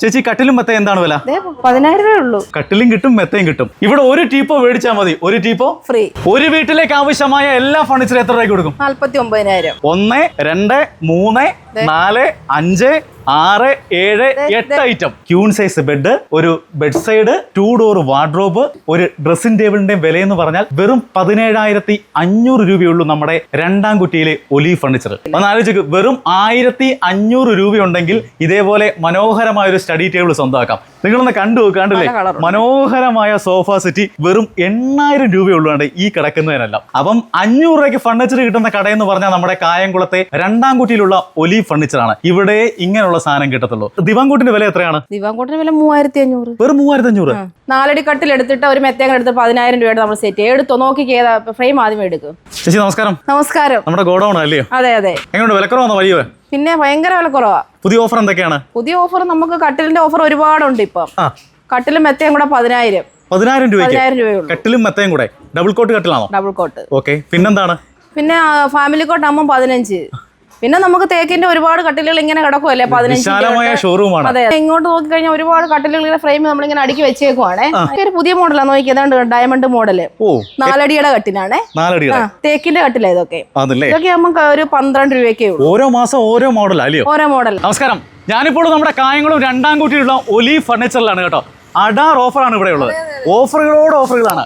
ചേച്ചി കട്ടിലും മെത്തയും എന്താണ് വില? പതിനായിരം രൂപയേ ഉള്ളൂ. കട്ടിലും കിട്ടും മെത്തയും കിട്ടും. ഇവിടെ ഒരു ടീപ്പോ മേടിച്ചാൽ മതി. ഒരു ടീപ്പോ? ഫ്രീ. ഒരു വീട്ടിലേക്ക് ആവശ്യമായ എല്ലാ ഫർണിച്ചറും എത്ര രൂപയ്ക്ക് കൊടുക്കും? നാല്പത്തി ഒമ്പതിനായിരം ഒന്ന് രണ്ട് മൂന്ന് നാല് അഞ്ച് ആറ് ഏഴ് എട്ട് ഐറ്റം ക്യൂൺ സൈസ് ബെഡ് ഒരു bed side two door wardrobe ഒരു ഡ്രസ്സിംഗ് ടേബിളിന്റെ വില എന്ന് പറഞ്ഞാൽ വെറും പതിനേഴായിരത്തി അഞ്ഞൂറ് രൂപയുള്ളൂ നമ്മുടെ രണ്ടാം കുട്ടിയിലെ ഒലി ഫർണിച്ചർ ഒന്ന് ആലോചിക്ക് വെറും ആയിരത്തി അഞ്ഞൂറ് രൂപയുണ്ടെങ്കിൽ ഇതേപോലെ മനോഹരമായ ഒരു സ്റ്റഡി ടേബിൾ സ്വന്തമാക്കാം. നിങ്ങളൊന്ന് കണ്ടു കണ്ടില്ലേ. മനോഹരമായ സോഫ സെറ്റ് വെറും എണ്ണായിരം രൂപയുള്ളൂ ഈ കിടക്കുന്നതിനെല്ലാം. അപ്പം അഞ്ഞൂറ് രൂപയ്ക്ക് ഫർണിച്ചർ കിട്ടുന്ന കടയെന്ന് പറഞ്ഞാൽ നമ്മുടെ കായംകുളത്തെ രണ്ടാം കുട്ടിയിലുള്ള ഒലി ഫർണിച്ചറാണ് ഇവിടെ ഇങ്ങനെയുള്ള സാധനം കിട്ടത്തുള്ളൂ. ദിവാൻകുട്ടിന്റെ വില എത്രയാണ്? ദിവാങ്കോട്ടിന് വില മൂവായിരത്തി അഞ്ഞൂറ് വെറും മൂവായിരത്തി അഞ്ഞൂറ് നാലടി കട്ടിൽ എടുത്തിട്ട് ഒരു മെത്തേങ്ങൾ എടുത്ത് പതിനായിരം രൂപയുടെ നമ്മൾ സെറ്റ് എടുത്തോ നോക്കി ഫ്രെയിം ആദ്യം എടുക്കും. ചേച്ചി നമസ്കാരം. നമസ്കാരം. നമ്മുടെ ഗോഡൗൺ അല്ലേ? അതെ അതെ. എങ്ങനെയുണ്ട്? വിലക്കുറവാണോ വഴിയോ? പിന്നെ ഭയങ്കര വില കുറവാ പുതിയ ഓഫർ എന്തൊക്കെയാണ്? പുതിയ ഓഫർ നമുക്ക് കട്ടിലിന്റെ ഓഫർ ഒരുപാടുണ്ട് ഇപ്പം. കട്ടിലും മെത്തയും കൂടെ പതിനായിരം. പതിനായിരം രൂപ കട്ടിലും മെത്തയും കൂടെ? Double cot കട്ടിലാണോ? Double cot. Okay. പിന്നെന്താണ്? പിന്നെ ഫാമിലി കോട്ട് ആകുമ്പോൾ പതിനഞ്ച്. പിന്നെ നമുക്ക് തേക്കിന്റെ ഒരുപാട് കട്ടിലുകൾ ഇങ്ങനെ കിടക്കുമല്ലേ പതിനഞ്ച് ഷോറൂമാണ് അതെ ഇങ്ങോട്ട് നോക്കി കഴിഞ്ഞാൽ ഒരുപാട് കട്ടിലുകളുടെ ഫ്രെയിം നമ്മളിങ്ങനെ അടുക്കി വെച്ചേക്കുവാണേ. ഒരു പുതിയ മോഡലാണ് നോക്കി ഏതാണ്ട് ഡയമണ്ട് മോഡൽ നാലടിയുടെ കട്ടിലാണേ. തേക്കിന്റെ കട്ടില ഇതൊക്കെ. ഇതൊക്കെ നമുക്ക് ഒരു പന്ത്രണ്ട് രൂപയ്ക്കേ ഓരോ മാസം ഓരോ മോഡൽ ഓരോ മോഡൽ നമസ്കാരം. ഞാനിപ്പോൾ നമ്മുടെ കായംകുളം രണ്ടാം കൂട്ടിയുള്ള ഒലി ഫർണിച്ചറിലാണ് കേട്ടോ. അഡാർ ഓഫറാണ് ഇവിടെ ഉള്ളത്. ഓഫറുകളോട് ഓഫറുകളാണ്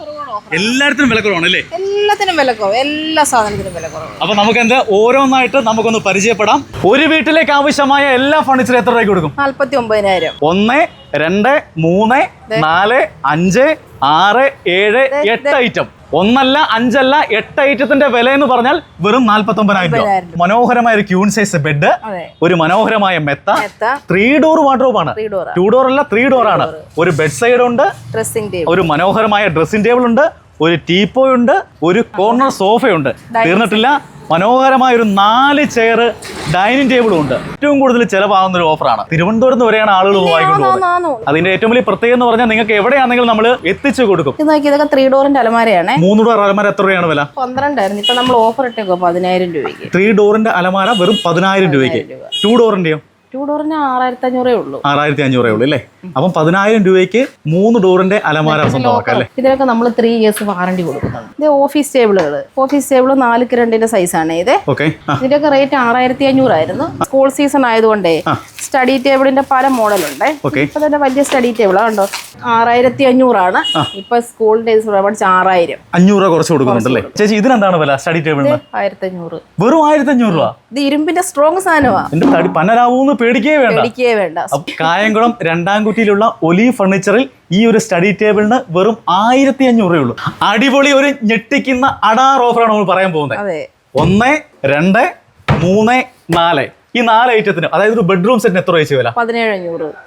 എല്ലായിടത്തിനും വിലക്കുറവാണ് അല്ലേ? എല്ലാത്തിനും വില കുറവ് എല്ലാ സാധനത്തിനും വില കുറവ് അപ്പൊ നമുക്ക് എന്താ ഓരോന്നായിട്ട് നമുക്കൊന്ന് പരിചയപ്പെടാം. ഒരു വീട്ടിലേക്ക് ആവശ്യമായ എല്ലാ ഫണിച്ചർ എത്ര രൂപയ്ക്ക് കൊടുക്കും? നാല്പത്തി ഒമ്പതിനായിരം ഒന്ന് രണ്ട് മൂന്ന് നാല് അഞ്ച് ആറ് ഏഴ് എട്ട് ഐറ്റം ഒന്നല്ല അഞ്ചല്ല എട്ട് ഐറ്റത്തിന്റെ വില എന്ന് പറഞ്ഞാൽ വെറും നാൽപ്പത്തി ഒമ്പതിനായിരം രൂപ. മനോഹരമായ ഒരു ക്യൂൺ സൈസ് ബെഡ് ഒരു മനോഹരമായ മെത്ത ത്രീ ഡോർ വാർഡ്രോബ് ആണ്. ടു ഡോർ അല്ല ത്രീ ഡോർ ആണ്. ഒരു ബെഡ് സൈഡ് ഉണ്ട് ഒരു മനോഹരമായ ഡ്രസ്സിംഗ് ടേബിൾ ഉണ്ട് ഒരു ടീപ്പോയ് ഉണ്ട് ഒരു കോർണർ സോഫയുണ്ട്. തീർന്നിട്ടില്ല. മനോഹരമായ ഒരു നാല് ചെയർ ഡൈനിങ് ടേബിളും ഉണ്ട്. ഏറ്റവും കൂടുതൽ ചിലവാകുന്ന ഒരു ഓഫറാണ് തിരുവനന്തപുരത്ത് നിന്ന് വരെയാണ് ആളുകൾ വാങ്ങിക്കൊണ്ട് പോകുന്നത്. അതിന്റെ ഏറ്റവും വലിയ പ്രത്യേകത എന്ന് പറഞ്ഞാൽ നിങ്ങൾക്ക് എവിടെയാണെങ്കിലും നമ്മൾ എത്തിച്ചു കൊടുക്കും. ഇതൊക്കെ ത്രീ ഡോറിന്റെ അലമാരയാണേ. മൂന്ന് ഡോർ അലമാര എത്ര രൂപയാണ് വില? പന്ത്രണ്ടായിരുന്നു. ഇപ്പൊ നമ്മൾ ഓഫർ ഇട്ടേക്കോ പതിനായിരം രൂപയ്ക്ക്. ത്രീ ഡോറിന്റെ അലമാര വെറും പതിനായിരം രൂപയ്ക്ക്. രൂപ. ടു ഡോറിന്റെയോ ടു ഡോറിന് ആറായിരത്തി അഞ്ഞൂറേ ഉള്ളൂ. ആറായിരത്തി അഞ്ഞൂറേ ഉള്ളൂ അല്ലേ അപ്പം പതിനായിരം രൂപയ്ക്ക് മൂന്ന് ഡോറിന്റെ അലമാര സ്വന്തമാക്കാം അല്ലേ? ഇതിനൊക്കെ നമ്മൾ ത്രീ ഇയേഴ്സ് വാറണ്ടി കൊടുക്കുന്നുണ്ട്. ഇത് ഓഫീസ് ടേബിളുകൾ ഓഫീസ് ടേബിൾ നാലുക്ക് രണ്ടിന്റെ സൈസാണ് ഇത്. ഓക്കെ ഇതിന്റെയൊക്കെ റേറ്റ് ആറായിരത്തി അഞ്ഞൂറായിരുന്നു സ്കൂൾ സീസൺ ആയതുകൊണ്ടേ സ്റ്റഡി ടേബിളിന്റെ പല മോഡലുണ്ട് ഉണ്ട്. ഇപ്പൊ തന്നെ വലിയ സ്റ്റഡി ടേബിളാ കണ്ടോ? ആറായിരത്തി അഞ്ഞൂറാണ് ഇപ്പൊ സ്കൂളിന്റെ പഠിച്ച ആറായിരം. അഞ്ഞൂറ് കുറച്ച് കൊടുക്കുന്നുണ്ടല്ലേ ചേച്ചി ഇതിനെന്താണ് വില? സ്റ്റഡി ടേബിളിന് ആയിരത്തി അഞ്ഞൂറ് വെറും ആയിരത്തി അഞ്ഞൂറ് രൂപ? ഇത് ഇരുമ്പിന്റെ സ്ട്രോങ് സാധനമാണ് എന്റെ തടി പന്നരാവൂന്ന് പേടിക്കേ വേണ്ട. പേടിക്കേ വേണ്ട. കായംകുളം രണ്ടാം കുറ്റിയിലുള്ള ഒലി ഫർണിച്ചറിൽ ഈ ഒരു സ്റ്റഡി ടേബിളിന് വെറും ആയിരത്തി അഞ്ഞൂറ് ഉള്ളൂ. അടിപൊളി ഒരു ഞെട്ടിക്കുന്ന അടാർ ഓഫറാണ് നമ്മൾ പറയാൻ പോകുന്നത്. ഒന്ന് രണ്ട് മൂന്ന് നാല്. ഈ നാല് ഐറ്റത്തിന് അതായത് ഒരു ബെഡ്റൂം സെറ്റിന് എത്ര വയസ്സ് വില? പതിനേഴ്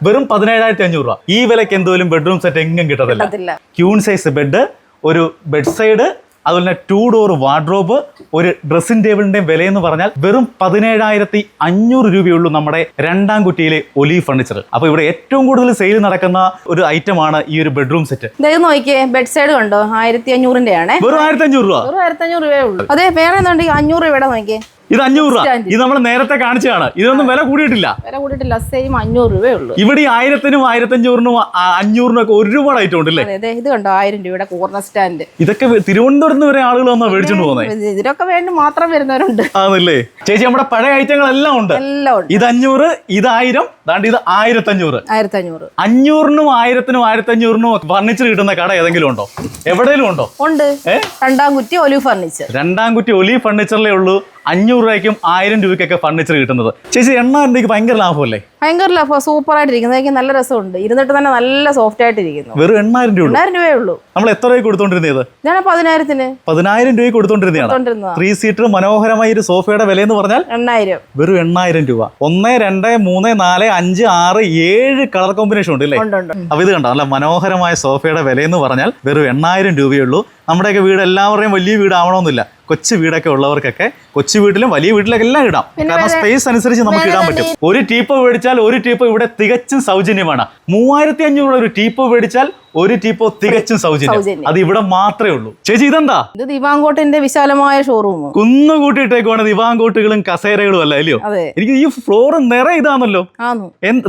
വെറും പതിനേഴായിരത്തി അഞ്ഞൂറ് രൂപ. ഈ വിലക്ക് എന്തോലും ബെഡ്റൂം സെറ്റ് എങ്ങും കിട്ടത്തില്ല. ക്യൂൺ സൈസ് ബെഡ് ഒരു ബെഡ് സൈഡ് അതുപോലെ തന്നെ ടു ഡോർ വാർഡ്രോബ് ഒരു ഡ്രസ്സിംഗ് ടേബിളിന്റെയും വില എന്ന് പറഞ്ഞാൽ വെറും പതിനേഴായിരത്തി അഞ്ഞൂറ് രൂപയുള്ളൂ നമ്മുടെ രണ്ടാം കുറ്റിയിലെ ഒലി ഫർണിച്ചർ അപ്പോൾ ഇവിടെ ഏറ്റവും കൂടുതൽ സെയിൽ നടക്കുന്ന ഒരു ഐറ്റം ആണ് ഈ ഒരു ബെഡ്റൂം സെറ്റ് നോക്കിയേ ബെഡ് സൈഡ് കണ്ടോ? ആയിരത്തി അഞ്ഞൂറിന്റെ ആണ് വെറും ആയിരത്തി അഞ്ഞൂറ് രൂപ? വെറും ആയിരത്തി അഞ്ഞൂറ് രൂപയേ ഉള്ളൂ. അതെ വേറെ അഞ്ഞൂറ് രൂപയുടെ നോക്കിയേ? ഇത് അഞ്ഞൂറ് രൂപ. ഇത് നമ്മൾ നേരത്തെ കാണിച്ചതാണ്. ഇതൊന്നും വില കൂടിയിട്ടില്ല. വില കൂടിയിട്ടില്ല. സെയിം അഞ്ഞൂറ് രൂപയേ ഉള്ളൂ. ഇവിടെ ആയിരത്തിനും ആയിരത്തി അഞ്ഞൂറിനും ഒക്കെ ഒരുപാട് ഐറ്റം ഉണ്ട് അല്ലേ? അതെ അതെ ഇത് കണ്ടോ? ആയിരം രൂപയുടെ കോർണർ സ്റ്റാൻഡ് ഇതൊക്കെ തിരുവനന്തപുരത്ത് വരെ ആളുകൾ വന്നാ മേടിച്ചോണ്ട് പോകുന്നത് ഇതിനൊക്കെ വേണ്ടി മാത്രം വരുന്നവരുണ്ട്. ആണല്ലേ? ചേച്ചി നമ്മുടെ പഴയ ഐറ്റങ്ങളെല്ലാം ഉണ്ട്. എല്ലാം ഉണ്ട്. ഇത് അഞ്ഞൂറ് ഇത് ആയിരം ദാണ്ട് ഇത് ആയിരത്തി അഞ്ഞൂറ് ആയിരത്തി അഞ്ഞൂറ് അഞ്ഞൂറിനും ആയിരത്തിനും ആയിരത്തി അഞ്ഞൂറിനും ഫർണിച്ചർ കിട്ടുന്ന കട ഏതെങ്കിലും ഉണ്ടോ? എവിടെയെങ്കിലും ഉണ്ടോ? ഉണ്ട്? രണ്ടാം കുറ്റി ഒലി ഫർണിച്ചർ രണ്ടാം കുറ്റി ഒലി ഫർണിച്ചറിലേ ഉള്ളൂ. അഞ്ഞൂറ് രൂപയ്ക്കും ആയിരം രൂപയ്ക്കൊക്കെ ഫർണിച്ചർ കിട്ടുന്നത്. ചേച്ചി എണ്ണ രൂപയ്ക്ക് ഭയങ്കര ലാഭമല്ലേ? ഭയങ്കര ലാഭം. സൂപ്പർ ആയിട്ടിരിക്കുന്നത് നല്ല രസമുണ്ട്. ഇരുന്നിട്ട് തന്നെ നല്ല സോഫ്റ്റ് ആയിട്ടിരിക്കുന്നു. വെറും എണ്ണായിരം രൂപ എണ്ണായിരം രൂപയേ ഉള്ളൂ. നമ്മൾ എത്ര രൂപ കൊടുത്തോണ്ടിരുന്നത്? ഞാൻ പതിനായിരത്തിന്. പതിനായിരം രൂപ കൊടുത്തോണ്ടിരുന്നതാണ്. കൊടുത്തോണ്ടിരുന്നതാ. ത്രീ സീറ്റർ മനോഹരമായ ഒരു സോഫയുടെ വില എന്ന് പറഞ്ഞാൽ എണ്ണായിരം. വെറും എണ്ണായിരം രൂപ. ഒന്ന് രണ്ട് മൂന്ന് നാല് അഞ്ച് ആറ് ഏഴ് കളർ കോമ്പിനേഷൻ ഉണ്ട് അല്ലേ അപ്പൊ ഇത് കണ്ടോ? നല്ല മനോഹരമായ സോഫയുടെ വില എന്ന് പറഞ്ഞാൽ വെറും എണ്ണായിരം രൂപയുള്ളൂ നമ്മുടെയൊക്കെ വീട് എല്ലാവരുടെയും വലിയ വീട് ആവണമെന്നില്ല കൊച്ചു വീടൊക്കെ ഉള്ളവർക്കൊക്കെ കൊച്ചു വീട്ടിലും വലിയ വീട്ടിലൊക്കെ എല്ലാം ഇടാം. കാരണം സ്പേസ് അനുസരിച്ച് നമുക്ക് ഇടാൻ പറ്റും. ഒരു ടീപ്പ് മേടിച്ചാൽ ഒരു ടീപ്പ് ഇവിടെ തികച്ചും സൗജന്യമാണ്. മൂവായിരത്തി അഞ്ഞൂറ് ഒരു ടീപ്പ് മേടിച്ചാൽ ഒരു ടീപ്പോ തികച്ചും സൗജന്യം. അത് ഇവിടെ മാത്രമേ ഉള്ളൂ. ചേച്ചി ഇതെന്താ? ഇത് ദിവാങ്കോട്ടിന്റെ വിശാലമായ ഷോറൂം കുന്നുകൂട്ടിയിട്ടേക്കുവാണ് ദിവാങ്കോട്ടുകളും കസേരകളും അല്ല അല്ലയോ? എനിക്ക് ഈ ഫ്ലോർ നിറയെ ഇതാണല്ലോ.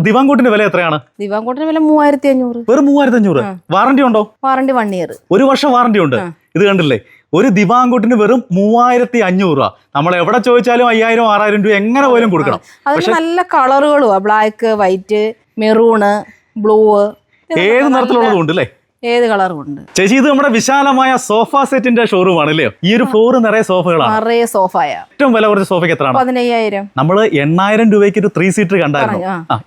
ദിവാങ്കോട്ടിന്റെ വില എത്രയാണ്? ദിവാങ്കോട്ടിന്റെ വില മൂവായിരത്തി അഞ്ഞൂറ് വെറും മൂവായിരത്തി അഞ്ഞൂറ് വാറണ്ടി ഉണ്ടോ? വാറണ്ടി വൺ ഇയർ ഒരു വർഷം വാറണ്ടി ഉണ്ട്. ഇത് കണ്ടില്ലേ? ഒരു ദിവാങ്കോട്ടിന് വെറും മൂവായിരത്തി അഞ്ഞൂറ് രൂപ. നമ്മൾ എവിടെ ചോദിച്ചാലും അയ്യായിരം ആറായിരം രൂപ എങ്ങനെ പോലും കൊടുക്കണം. അതിൽ നല്ല കളറുകളും ബ്ലാക്ക് വൈറ്റ് മെറൂണ് ബ്ലൂ ഏത് നിറത്തിലുള്ളതും ഉണ്ട് അല്ലേ ഏത് കളറും ഉണ്ട്? ചേച്ചി ഇത് നമ്മുടെ വിശാലമായ സോഫ സെറ്റിന്റെ ഷോറൂം ആണ് അല്ലേ ഈ ഒരു ഫ്ലോർ നിറയെ സോഫകളാണ്. നിറയെ സോഫായ. ഏറ്റവും വില കുറച്ച സോഫയ്ക്ക് എത്രയാണ്? പതിനയ്യായിരം. നമ്മൾ എണ്ണായിരം രൂപയ്ക്ക് ഒരു ത്രീ സീറ്റർ കണ്ടായിരുന്നു.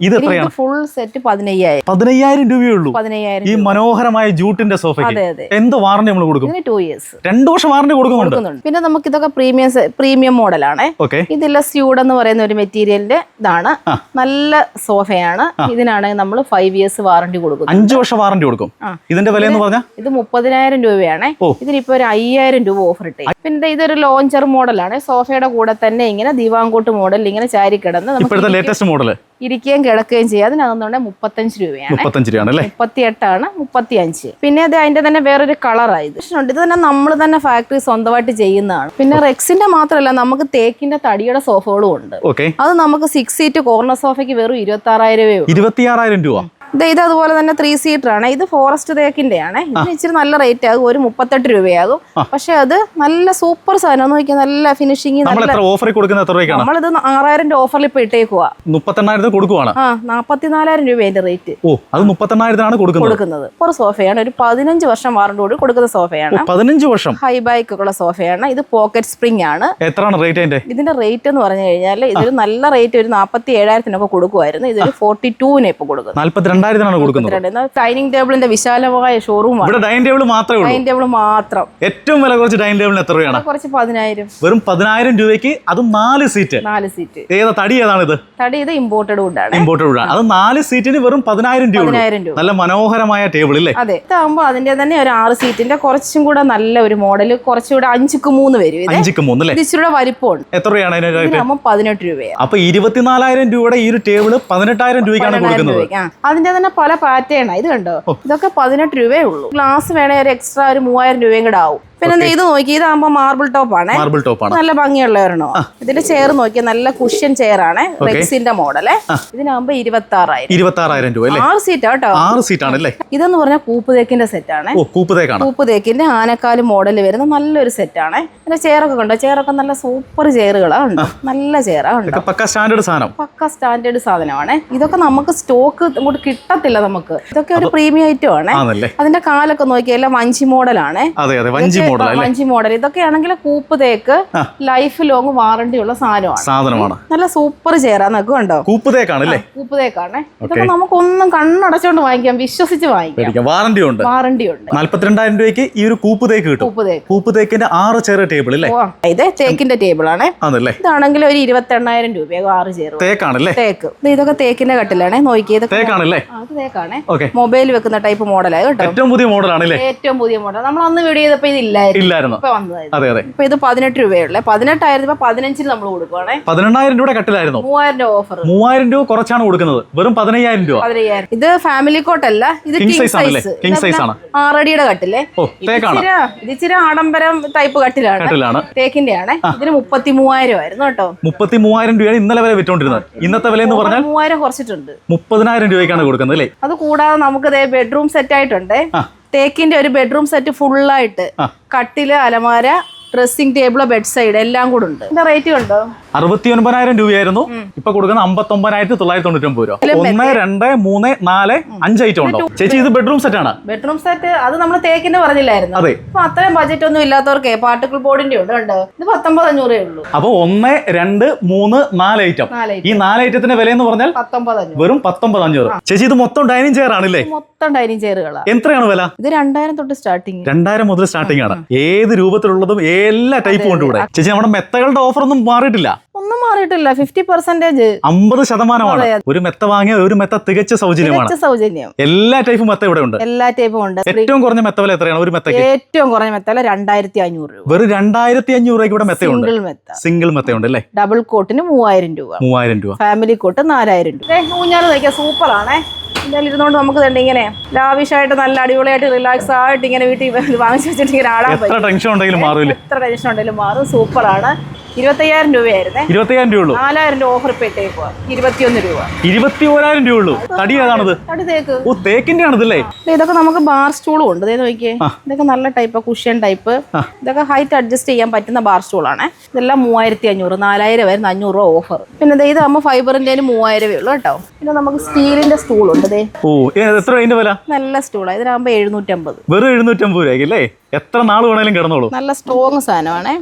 ഇത് എത്രയാണ്? ഫുൾ സെറ്റ് പതിനയ്യായിരം. പതിനയ്യായിരം രൂപയേ ഉള്ളൂ. പതിനയ്യായിരം ഈ മനോഹരമായ ജൂട്ടിന്റെ സോഫയ്ക്ക്. എന്ത് വാറണ്ടി നമ്മൾ കൊടുക്കും? ടു ഇയേഴ്സ് രണ്ടു വർഷം വാറണ്ടി കൊടുക്കുന്നുണ്ട്. പിന്നെ നമുക്ക് ഇതൊക്കെ പ്രീമിയം പ്രീമിയം മോഡലാണ് ഓക്കെ ഇതില്ല സ്യൂഡ് എന്ന് പറയുന്ന ഒരു മെറ്റീരിയലിന്റെ ഇതാണ്. നല്ല സോഫയാണ്. ഇതിനാണെങ്കിൽ നമ്മൾ ഫൈവ് ഇയേഴ്സ് വാറണ്ടി കൊടുക്കും അഞ്ചു വർഷം വാറണ്ടി കൊടുക്കും. ഇതിന്റെ വില എന്ന് പറഞ്ഞാൽ ഇത് മുപ്പതിനായിരം രൂപയാണ്. ഇതിനിപ്പോ ഒരു അയ്യായിരം രൂപ ഓഫർ ഇട്ടേ. പിന്നെ ഇതൊരു ലോഞ്ചർ മോഡലാണ്. സോഫയുടെ കൂടെ തന്നെ ഇങ്ങനെ ദിവാങ്കോട്ട് മോഡൽ ഇങ്ങനെ ചാരി കിടന്ന് ഇപ്പോഴത്തെ ലേറ്റസ്റ്റ് മോഡൽ ഇരിക്കുകയും കിടക്കുകയും ചെയ്യാം. അതിനകത്തുണ്ടെങ്കിൽ മുപ്പത്തഞ്ച് രൂപയാണ്. മുപ്പത്തഞ്ച് രൂപയാണ് അല്ലേ? മുപ്പത്തി എട്ടാണ് മുപ്പത്തി അഞ്ച് പിന്നെ അത് അതിന്റെ തന്നെ വേറൊരു കളറാണ് ഇത്. ഉണ്ട് ഇത് തന്നെ നമ്മൾ തന്നെ ഫാക്ടറി സ്വന്തമായിട്ട് ചെയ്യുന്നതാണ്. പിന്നെ റെക്സിന്റെ മാത്രമല്ല നമുക്ക് തേക്കിന്റെ തടിയുടെ സോഫകളും ഉണ്ട്. ഓക്കെ. അത് നമുക്ക് സിക്സ് സീറ്റ് കോർണർ സോഫയ്ക്ക് വെറും ഇരുപത്തി ആറായിരം രൂപ ഇരുപത്തിയാറായിരം രൂപ? ഇത് ഇത് അതുപോലെ തന്നെ ത്രീ സീറ്റർ ആണ്. ഇത് ഫോറസ്റ്റ് തേക്കിന്റെ ആണ് ഇതിന് ഇച്ചിരി നല്ല റേറ്റ് ആകും. ഒരു മുപ്പത്തെട്ട് രൂപയാകും. പക്ഷെ അത് നല്ല സൂപ്പർ സാധനം. നോക്കിയാൽ നല്ല ഫിനിഷിംഗ് ഓഫറിൽ കൊടുക്കുന്ന നമ്മളിത് ആറായിരം രൂപ ഓഫറിൽ ഇപ്പൊ ഇട്ടേക്കുവാ. മുപ്പത്തെണ്ണായിരത്തിന് കൊടുക്കുവാണ്? ആ നാപ്പത്തിനാലായിരം രൂപ അതിന്റെ റേറ്റ് ഓ അത് മുപ്പത്തെണ്ണായിരത്തിനാണ് കൊടുക്കുന്നത്. ഒരു സോഫയാണ് ഒരു പതിനഞ്ച് വർഷം വാറണ്ടി കൂടി കൊടുക്കുന്ന സോഫയാണ് പതിനഞ്ച് വർഷം. ഹൈ ബൈക്ക് ഉള്ള സോഫയാണ് ഇത് പോക്കറ്റ് സ്പ്രിംഗ് ആണ്. എത്രയാണ് റേറ്റ് അതിന്റെ? ഇതിന്റെ റേറ്റ് എന്ന് പറഞ്ഞു കഴിഞ്ഞാൽ ഇതൊരു നല്ല റേറ്റ് ഒരു നാൽപ്പത്തി ഏഴായിരത്തിനൊക്കെ കൊടുക്കുമായിരുന്നു ഇതൊരു ഫോർട്ടി ടൂവിനെ ഇപ്പൊ കൊടുക്കുന്നത്. രണ്ടായിരത്തിനാണ് കൊടുക്കുന്നത്. ഡൈനിങ് ടേബിളിന്റെ വിശാലമായ ഷോറൂം ഇവിടെ ഡൈനിങ് ടേബിൾ മാത്രമേ ഉള്ളൂ. ഡൈനിങ് ടേബിൾ മാത്രം. ഏറ്റവും വില കുറച്ച് ഡൈനിങ് ടേബിളിന് എത്ര രൂപയാണ് കുറച്ച് പതിനായിരം. വെറും പതിനായിരം രൂപയ്ക്ക് അതും നാല് സീറ്റ്. നാല് സീറ്റ്. ഏതാ തടി ഏതാണ് ഇത്? തടി ഇത് ഇമ്പോർട്ടഡ് വുഡാണ് ഇമ്പോർട്ടഡ് വുഡാണ് അത് നാല് സീറ്റിന് വെറും പതിനായിരം രൂപ. നല്ല മനോഹരമായ ടേബിൾ അല്ലേ? അതെ. ഇതാകുമ്പോൾ അതിന്റെ തന്നെ ഒരു ആറ് സീറ്റിന്റെ കുറച്ചും കൂടെ നല്ല ഒരു മോഡൽ കുറച്ചുകൂടെ അഞ്ചുക്ക് മൂന്ന് വരും അഞ്ചുക്ക് മൂന്ന് അല്ലേ? ഇച്ചിരി വലിപ്പമുണ്ട്. എത്ര രൂപയാണ് അതിന്റെ റേറ്റ് പതിനെട്ട് രൂപയാണ്. അപ്പൊ ഇരുപത്തിനാലായിരം രൂപയുടെ ഈ ഒരു ടേബിൾ പതിനെട്ടായിരം രൂപയ്ക്കാണ് കൊടുക്കുന്നത്. രൂപയ്ക്ക്. ആ. അതിന്റെ തന്നെ പല പാറ്റേണാ ഇത് കണ്ടോ? ഇതൊക്കെ പതിനെട്ട് രൂപയേ ഉള്ളൂ. ഗ്ലാസ് വേണേ ഒരു എക്സ്ട്രാ ഒരു മൂവായിരം രൂപയും കൂടെ ആവും. പിന്നെ ഇത് നോക്കി ഇതാകുമ്പോൾ മാർബിൾ ടോപ്പ് ആണ്. മാർബിൾ ടോപ്പ് ആണ്. നല്ല ഭംഗിയുള്ള ഒരെണ്ണോ ഇതിന്റെ ചെയർ നോക്കിയ നല്ല കുഷ്യൻ ചെയർ ആണ് റെക്സിന്റെ മോഡൽ ഇതിനാകുമ്പോ ഇരുപത്തി ആറായിരം ഇരുപത്തി ആറായിരം രൂപ ആറ് സീറ്റ് കേട്ടോ. ആറ് സീറ്റാണ് അല്ലേ? ഇതെന്ന് പറഞ്ഞാൽ കൂപ്പ് തേക്കിന്റെ സെറ്റ് ആണ്. കൂപ്പുതേക്കിന്റെ കൂപ്പ് തേക്കിന്റെ ആനക്കാൽ മോഡൽ വരുന്ന നല്ലൊരു സെറ്റ് ആണ്. പിന്നെ ചെയറൊക്കെ കണ്ടോ? ചെയറൊക്കെ നല്ല സൂപ്പർ ചെയറുകളാണ് ഉണ്ട് നല്ല ചെയറാണ് പക്ക സ്റ്റാൻഡേർഡ് സാധനം. പക്ക സ്റ്റാൻഡേർഡ് സാധനമാണ്. ഇതൊക്കെ നമുക്ക് സ്റ്റോക്ക് ഇങ്ങോട്ട് കിട്ടത്തില്ല നമുക്ക്. ഇതൊക്കെ ഒരു പ്രീമിയം ഐറ്റം ആണ്. അതിന്റെ കാലൊക്കെ നോക്കിയാൽ വഞ്ചി മോഡലാണ് അതെ അതെ. വഞ്ചി മോഡൽ വഞ്ചി മോഡൽ ഇതൊക്കെ ആണെങ്കിൽ കൂപ്പ് തേക്ക് ലൈഫ് ലോങ് വാറണ്ടി ഉള്ള സാധനമാണ്. സാധനമാണ്. നല്ല സൂപ്പർ നോക്ക് കണ്ടോ? കൂപ്പതേക്കാണ് അല്ലേ? കൂപ്പ് തേക്കാണ്. ഇതൊക്കെ നമുക്കൊന്നും കണ്ണടച്ചോണ്ട് വാങ്ങിക്കാം വിശ്വസിച്ച് വാങ്ങിക്കാം. വാറണ്ടി ഉണ്ട്. വാറണ്ടി ഉണ്ട്. നാല്പത്തിരണ്ടായിരം രൂപയ്ക്ക് ഈ ഒരു കൂപ്പതേക്ക് കിട്ടും. കൂപ്പ് തേക്ക്. കൂപ്പതേക്കിന്റെ ആറ് ചെറിയ ടേബിൾ അല്ലേ ഇത് തേക്കിന്റെ ടേബിൾ ആണ്. ആണല്ലേ? ഇതാണെങ്കിൽ ഒരു ഇരുപത്തി എണ്ണായിരം രൂപയാകും ആറ് ചേർ തേക്കാണല്ലേ തേക്ക്. ഇതൊക്കെ തേക്കിന്റെ കട്ടിലാണേ. നോക്കിയത് തേക്കാണല്ലേ? അത് തേക്കാണേ. മൊബൈൽ വെക്കുന്ന ടൈപ്പ് മോഡലായി കേട്ടോ ഏറ്റവും പുതിയ മോഡലാണ് അല്ലേ ഏറ്റവും പുതിയ മോഡൽ നമ്മൾ അന്ന് വീഡിയോ ചെയ്തപ്പോ ഇതില്ലായിരുന്നു ഇല്ലായിരുന്നു. അതെ അതെ. ഇപ്പൊ ഇത് പതിനെട്ട് രൂപയുള്ള പതിനെട്ടായിരത്തി പതിനഞ്ചിന് നമ്മൾ കൊടുക്കുവാണേ. പതിനെണ്ണായിരം രൂപയുടെ കട്ടിലായിരുന്നു. മൂവായിരം രൂപ ഓഫർ മൂവായിരം രൂപ കുറച്ചാണ് കൊടുക്കുന്നത്. വെറും പതിനയ്യായിരം രൂപ. പതിനയ്യായിരം. ഇത് ഫാമിലി കോട്ട് അല്ല. ഇത് കിങ് സൈസ് ആണല്ലേ? സൈസ് ആണ്. ആറടിയുടെ കട്ടില്ലേ ഓ തേക്കാണ് ഇത് ഇച്ചിരി ആഡംബരം ടൈപ്പ് കട്ടിലാണ്. കട്ടിലാണ്. തേക്കിന്റെ ആണ്. ഇതിന് മുപ്പത്തി മൂവായിരം ആയിരുന്നു കേട്ടോ. മുപ്പത്തി മൂവായിരം രൂപയാണ് ഇന്നലെ വരെ വിറ്റോണ്ടിരുന്നത്. ഇന്നത്തെ വില എന്ന് പറഞ്ഞാൽ മൂവായിരം കുറച്ചിട്ടുണ്ട്. മുപ്പതിനായിരം രൂപയ്ക്കാണ് കൊടുക്കുന്നത് അല്ലേ? അത് കൂടാതെ നമുക്ക് ബെഡ്റൂം സെറ്റ് ആയിട്ടുണ്ട്. തേക്കിന്റെ ഒരു ബെഡ്റൂം സെറ്റ് ഫുള്ളായിട്ട്. കട്ടിൽ അലമാര ഡ്രസ്സിംഗ് ടേബിൾ ബെഡ് സൈഡ് എല്ലാം കൂടെ ഉണ്ട് എന്താ റേറ്റ് കണ്ടോ അറുപത്തി ഒൻപതിനായിരം രൂപയായിരുന്നു ഇപ്പൊ കൊടുക്കുന്ന അമ്പത്തി ഒമ്പതിനായിരത്തി തൊള്ളായിരത്തി തൊണ്ണൂറ്റി ഒമ്പത് രൂപ. ഒന്ന് രണ്ട് മൂന്ന് നാല് അഞ്ച് ഐറ്റം ഉണ്ടോ? ചേച്ചി ഇത് ബെഡ്റൂം സെറ്റ് ആണ്. ബെഡ്റൂം സെറ്റ് അത് നമ്മൾ തേക്കിന്റെ പറഞ്ഞില്ലായിരുന്നു. അതെ. അപ്പൊ അത്രയും ബജറ്റ് ഒന്നും ഇല്ലാത്തവർക്ക് പാർട്ടിക്കിൾ ബോർഡിന്റെ ഉണ്ട് കണ്ടോ ഇത് പത്തൊമ്പത് അഞ്ഞൂറേ ഉള്ളൂ. അപ്പൊ ഒന്ന് രണ്ട് മൂന്ന് നാല് ഐറ്റം ഈ നാല് ഐറ്റത്തിന്റെ വില എന്ന് പറഞ്ഞാൽ വെറും പത്തൊമ്പത് അഞ്ഞൂറ് ചേച്ചി ഇത് മൊത്തം ഡൈനിങ് ചെയർ ആണല്ലേ? മൊത്തം ഡൈനിങ് ചെയറുകളാ എത്രയാണ് വില? ഇത് രണ്ടായിരം തൊട്ട് സ്റ്റാർട്ടിങ് രണ്ടായിരം മുതൽ സ്റ്റാർട്ടിംഗ് ആണ്. ഏത് രൂപത്തിലുള്ളതും എല്ലാ ടൈപ്പും ഉണ്ട് ഇവിടെ. ചേച്ചി നമ്മുടെ മെത്തകളുടെ ഓഫർ ഒന്നും മാറിയിട്ടില്ല. ഒന്നും മാറിയിട്ടില്ല. ഫിഫ്റ്റി പെർസെന്റേജ് അമ്പത് ശതമാനമാണ്. ഒരു മെത്ത വാങ്ങിയ ഒരു മെത്ത തികച്ച സൗജന്യമാണ്. സൗജന്യം. എല്ലാ ടൈപ്പും മെത്ത ഇവിടെ ഉണ്ട്. എല്ലാ ടൈപ്പും ഉണ്ട്. ഏറ്റവും കുറഞ്ഞ മെത്ത വില എത്രയാണ്? ഒരു മെത്തയ്ക്ക്? ഏറ്റവും കുറഞ്ഞ മെത്ത വില രണ്ടായിരത്തി അഞ്ഞൂറ് രൂപ. വെറും രണ്ടായിരത്തി അഞ്ഞൂറ് രൂപയ്ക്ക് ഇവിടെ മെത്തയുണ്ട്. സിംഗിൾ മെത്ത. സിംഗിൾ മെത്തയുണ്ട് അല്ലേ? ഡബിൾ കോട്ടിന് മൂവായിരം രൂപ. മൂവായിരം രൂപ. ഫാമിലി കോട്ട് നാലായിരം രൂപ. ഊഞ്ഞാൽ തയ്ക്കാൻ സൂപ്പർ ആണേ എന്തായാലും ഇരുന്നോണ്ട് നമുക്ക് തന്നെ ഇങ്ങനെ ലാവിഷായിട്ട് നല്ല അടിപൊളിയായിട്ട് റിലാക്സ് ആയിട്ട് ഇങ്ങനെ വീട്ടിൽ വാങ്ങിച്ചു വെച്ചിട്ട് ഇങ്ങനെ ആടാൻ പറ്റും. ടെൻഷൻ ഉണ്ടെങ്കിലും മാറും എത്ര ടെൻഷൻ ഉണ്ടെങ്കിലും മാറും. സൂപ്പറാണ്. ഇരുപത്തയ്യായിരം രൂപയായിരുന്നേ. ഇരുപത്തയ്യായിരം രൂപ ഉള്ളൂ നാലായിരം രൂപ ഓഫർ ഇപ്പൊ ഇട്ടേക്കുവാ. ഇരുപത്തിയൊന്ന് രൂപ. ഇരുപത്തി ഓരായിരം രൂപ ഉള്ളൂ തടി ഏതാണത്? തടി തേക്ക്. ഓ തേക്കിന്റെ ആണതല്ലേ? ഇതൊക്കെ നമുക്ക് ബാർ സ്റ്റൂളും ഉണ്ട്. നോക്കിയേ. ഇതൊക്കെ നല്ല ടൈപ്പ് കുഷ്യൻ ടൈപ്പ് ഇതൊക്കെ ഹൈറ്റ് അഡ്ജസ്റ്റ് ചെയ്യാൻ പറ്റുന്ന ബാർ സ്റ്റൂളാണ്. ഇതെല്ലാം മൂവായിരത്തി അഞ്ഞൂറ് നാലായിരം വരുന്ന അഞ്ഞൂറ് രൂപ ഓഫർ പിന്നെ ഇതാകുമ്പോൾ ഫൈബറിന്റെ മൂവായിരമേ ഉള്ളൂ കേട്ടോ. പിന്നെ നമുക്ക് സ്റ്റീലിന്റെ സ്റ്റൂൾ ഉണ്ട് ദേ. ഓ എത്ര അതിന്റെ വില? നല്ല സ്റ്റൂളാണ് ഇതിനാകുമ്പോൾ എഴുന്നൂറ്റമ്പത്. വെറും എഴുന്നൂറ്റമ്പത് രൂപ അല്ലേ? എത്ര നാൾ വേണേലും കിടന്നോളൂ. നല്ല സ്ട്രോങ് സാധനമാണേ.